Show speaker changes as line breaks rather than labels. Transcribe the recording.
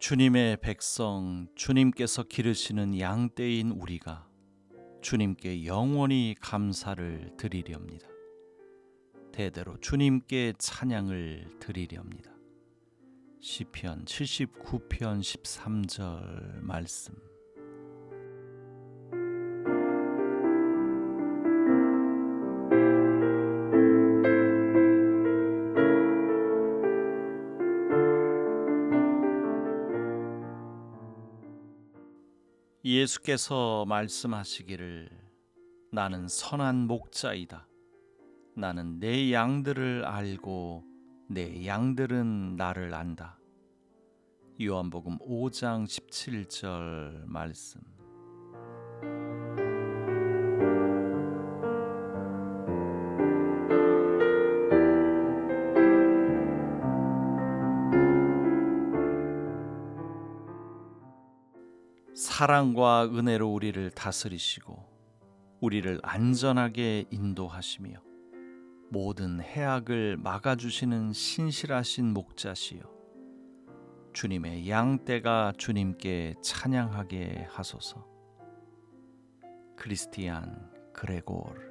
주님의 백성, 주님께서 기르시는 양떼인 우리가 주님께 영원히 감사를 드리렵니다. 대대로 주님께 찬양을 드리렵니다. 시편 79편 13절 말씀. 예수께서 말씀하시기를 나는 선한 목자이다. 나는 내 양들을 알고 내 양들은 나를 안다. 요한복음 5장 17절 말씀. 사랑과 은혜로 우리를 다스리시고 우리를 안전하게 인도하시며 모든 해악을 막아주시는 신실하신 목자시여 주님의 양떼가 주님께 찬양하게 하소서. 크리스티안 그레고르